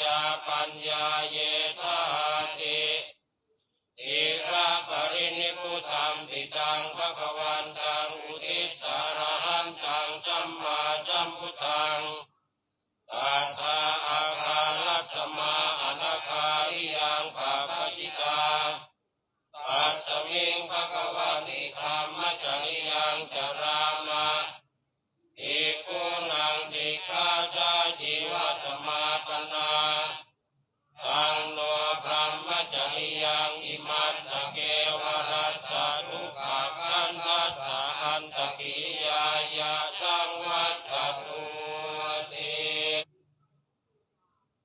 ญาปัญญาเยธาติอิระปรินิพุธังมปิตังภะคะวันตังอุทิสารหันตังสัมมาสัมพุทธังตัตตาอาคาลสมาอนาคาริยังภาปจิตาตัสมิงภะคะวันติธรรมจริยังจรา